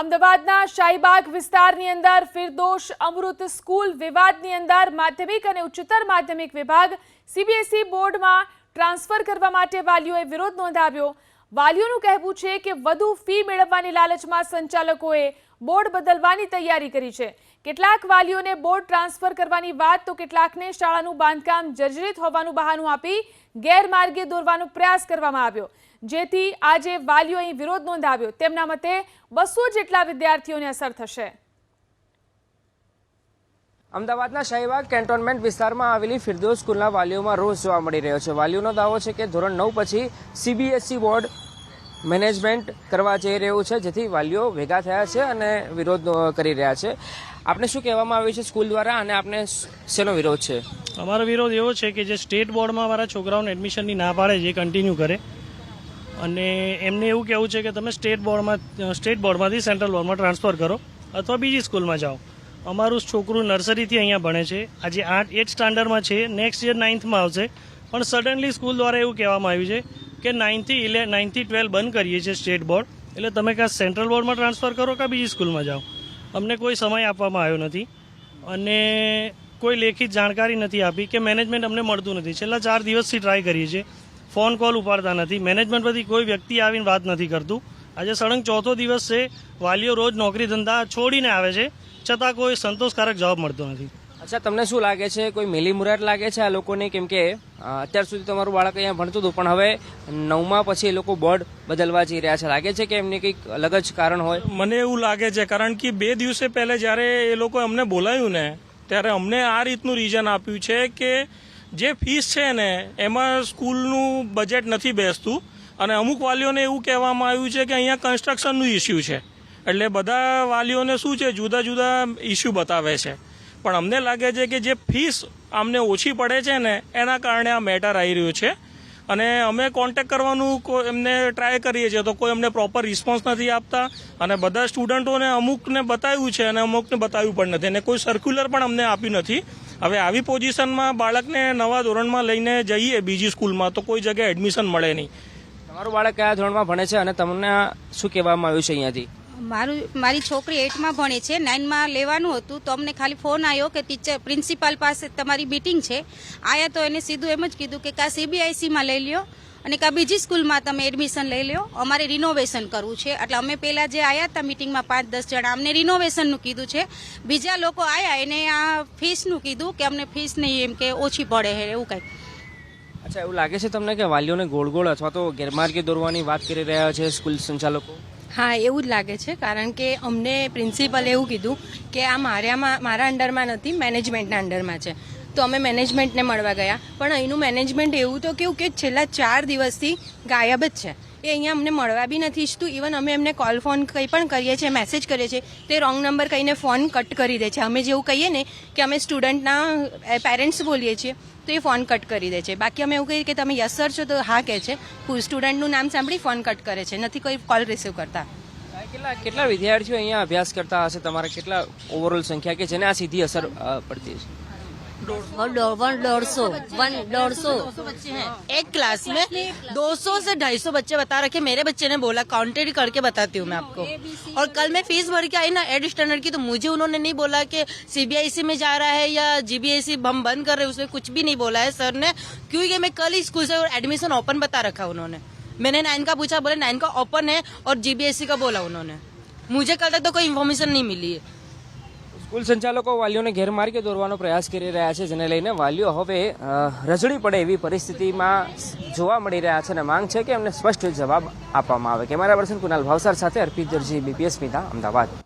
અમદાવાદના શાહીબાગ વિસ્તારની અંદર ફિરદોશ અમૃત સ્કૂલ વિવાદની અંદર માધ્યમિક અને ઉચ્ચતર માધ્યમિક વિભાગ સીબીએસઈ બોર્ડમાં ટ્રાન્સફર કરવા માટે વાલીઓએ વિરોધ નોંધાવ્યો. વાલીઓનું કહેવું છે કે વધુ ફી મેળવવાની લાલચમાં સંચાલકોએ બોર્ડ બદલવાની તૈયારી કરી છે. કેટલાક વાલીઓને બોર્ડ ટ્રાન્સફર કરવાની વાત તો કેટલાકને શાળાનું બાંધકામ જર્જરિત હોવાનું બહાનું આપી ગેરમાર્ગે દોરવાનો પ્રયાસ કરવામાં આવ્યો. જેથી આજે વાલીઓ અહીં વિરોધ નોંધાવ્યો. તેમના મતે બસો જેટલા વિદ્યાર્થીઓને અસર થશે. અમદાવાદના શાહીબાગ કેન્ટોનમેન્ટ વિસ્તારમાં આવેલી ફિરદોસ સ્કૂલના વાલીઓમાં રોષ જોવા મળી રહ્યો છે. વાલીઓનો દાવો છે કે ધોરણ નવ પછી સીબીએસઈ બોર્ડ મેનેજમેન્ટ કરવા જઈ રહ્યું છે જેથી વાલીઓ ભેગા થયા છે અને વિરોધ કરી રહ્યા છે. આપણે શું કહેવામાં આવ્યું છે સ્કૂલ દ્વારા અને આપણે શેનો વિરોધ છે? અમારો વિરોધ એવો છે કે જે સ્ટેટ બોર્ડમાં મારા છોકરાઓને એડમિશનની ના પાડે જે કન્ટિન્યુ કરે. અને એમને એવું કહેવું છે કે તમે સ્ટેટ બોર્ડમાં સ્ટેટ બોર્ડમાંથી સેન્ટ્રલ બોર્ડમાં ટ્રાન્સફર કરો અથવા બીજી સ્કૂલમાં જાઓ. અમારું છોકરું નર્સરીથી અહીંયા ભણે છે. આજે આઠ એટ સ્ટાન્ડર્ડમાં છે. નેક્સ્ટ યર નાઇન્થમાં આવશે. પણ સડનલી સ્કૂલ દ્વારા એવું કહેવામાં આવ્યું છે કે નાઇન્થથી ઇલે, નાઇન્થથી ટ્વેલ્વ બંધ કરીએ છીએ સ્ટેટ બોર્ડ. એટલે તમે કાં સેન્ટ્રલ બોર્ડમાં ટ્રાન્સફર કરો કાં બીજી સ્કૂલમાં જાઓ? અમને કોઈ સમય આપવામાં આવ્યો નથી. અને કોઈ લેખિત જાણકારી નથી આપી કે મેનેજમેન્ટ અમને મળતું નથી. છેલ્લા ચાર દિવસથી ટ્રાય કરીએ છીએ. ફોન કોલ ઉપાડતા નથી. મેનેજમેન્ટ પરથી કોઈ વ્યક્તિ આવીને વાત નથી કરતું. આજે સળંગ ચોથો દિવસ છે. વાલીઓ રોજ નોકરી ધંધા છોડીને આવે છે. છતાં કોઈ સંતોષકારક જવાબ મળતો નથી. અચ્છા તમને શું લાગે છે? કોઈ મિલી મુરાટ લાગે છે આ લોકોને? કેમ કે અત્યાર સુધી તમારું બાળક અહીંયા ભણતું હતું પણ હવે નવમાં પછી એ લોકો બોર્ડ બદલવા જઈ રહ્યા છે. લાગે છે કે એમને કંઈક અલગ જ કારણ હોય? મને એવું લાગે છે કારણ કે બે દિવસે પહેલે જ્યારે એ લોકો અમને બોલાયું ને ત્યારે અમને આ રીતનું રીઝન આપ્યું છે કે જે ફીસ છે ને, એમાં સ્કૂલનું બજેટ નથી બેસતું. અને અમુક વાલીઓને એવું કહેવામાં આવ્યું છે કે અહીંયા કન્સ્ટ્રક્શનનું ઇસ્યુ છે. એટલે બધા વાલીઓને શું છે, જુદા જુદા ઇસ્યુ બતાવે છે. પણ અમને લાગે છે કે જે ફીસ અમને ઓછી પડે છે ને, એના કારણે આ મેટર આવી રહ્યું છે. અને અમે કોન્ટેક કરવાનું કોઈ એમને ટ્રાય કરીએ છીએ, તો કોઈ અમને પ્રોપર રિસ્પોન્સ નથી આપતા. અને બધા સ્ટુડન્ટોને અમુકને બતાવ્યું છે અને અમુકને બતાવ્યું પણ નથી. અને કોઈ સર્ક્યુલર પણ અમને આપ્યું નથી. હવે આવી પોઝિશનમાં બાળકને નવા ધોરણમાં લઈને જઈએ બીજી સ્કૂલમાં તો કોઈ જગ્યાએ એડમિશન મળે નહીં. તમારું બાળક કયા ધોરણમાં ભણે છે અને તમને શું કહેવામાં આવ્યું છે અહીંયાથી? મારું મારી છોકરી એટમાં ભણે છે નાઇનમાં લેવાનું હતું તો અમને ખાલી ફોન આવ્યો કે ટીચર પ્રિન્સિપાલ પાસે તમારી મીટિંગ છે. આયા તો એને સીધું એમ જ કીધું કે કા સીબીઆઈસીમાં લઈ લ્યો અને કા બીજી સ્કૂલમાં તમે એડમિશન લઈ લ્યો. અમારે રિનોવેશન કરવું છે. એટલે અમે પહેલાં જે આવ્યા હતા મીટિંગમાં પાંચ દસ જણા અમને રિનોવેશનનું કીધું છે. બીજા લોકો આવ્યા એને આ ફીસનું કીધું કે અમને ફીસ નહીં એમ કે ઓછી પડે હે એવું કંઈક. અચ્છા એવું લાગે છે તમને કે વાલીઓને ગોળ ગોળ અથવા તો ગેરમાર્ગે દોરવાની વાત કરી રહ્યા છે સ્કૂલ સંચાલકો? હા એવું જ લાગે છે કારણ કે અમને પ્રિન્સિપલે એવું કીધું કે આ મારામાં મારા અંડરમાં નથી મેનેજમેન્ટના અંડરમાં છે. તો અમે મેનેજમેન્ટને મળવા ગયા. પણ અહીંનું મેનેજમેન્ટ એવું તો કેવું કે છેલ્લા ચાર દિવસથી ગાયબ જ છે. એ અહીંયા અમને મળવા બી નથી ઈચ્છતું. ઇવન અમે એમને કોલ ફોન કંઈ પણ કરીએ છીએ મેસેજ કરીએ છીએ, તે રોંગ નંબર કહીને ફોન કટ કરી દે છે. અમે જેવું કહીએ ને કે અમે સ્ટુડન્ટના પેરેન્ટ્સ બોલીએ છીએ, તો એ ફોન કટ કરી દે છે. બાકી અમે એવું કહીએ કે તમે યસ સર છો તો હા કહે છે. સ્ટુડન્ટનું નામ સાંભળી ફોન કટ કરે છે. નથી કોઈ કોલ રિસીવ કરતા. કેટલા કેટલા વિદ્યાર્થીઓ અહીંયા અભ્યાસ કરતા હશે? તમારા કેટલા ઓવરઓલ સંખ્યા કે જેને આ સીધી અસર પડતી છે वन डेढ़ सौ, वन डेढ़ सौ बच्चे हैं। एक क्लास में 200 से 250 बच्चे बता रखे, मेरे बच्चे ने बोला काउंटेड करके बताती हूँ मैं आपको। और कल मैं फ़ीस भर के आई ना एड स्टैंडर्ड की तो मुझे उन्होंने नहीं बोला कि सीबीआईसी में जा रहा है या जीबीएसई हम बंद कर रहे उसमें कुछ भी नहीं बोला है। सर ने क्योंकि मैं कल ही स्कूल से एडमिशन ओपन बता रखा उन्होंने। मैंने नाइन का पूछा, बोले नाइन का ओपन है और जीबीएसई का बोला उन्होंने। मुझे कल तक तो कोई इन्फॉर्मेशन नहीं मिली है। સ્કૂલ સંચાલકો વાલીઓને ગેરમાર્ગે દોરવાનો પ્રયાસ કરી રહ્યા છે, જેને લઈને વાલીઓ હવે રજડી પડે એવી પરિસ્થિતિમાં જોવા મળી રહ્યા છે અને માંગ છે કે એમને સ્પષ્ટ જવાબ આપવામાં આવે. કેમેરા પર્સન કુનાલ ભાવસાર સાથે અર્પિત દરજી બીપીએસ મીધા અમદાવાદ.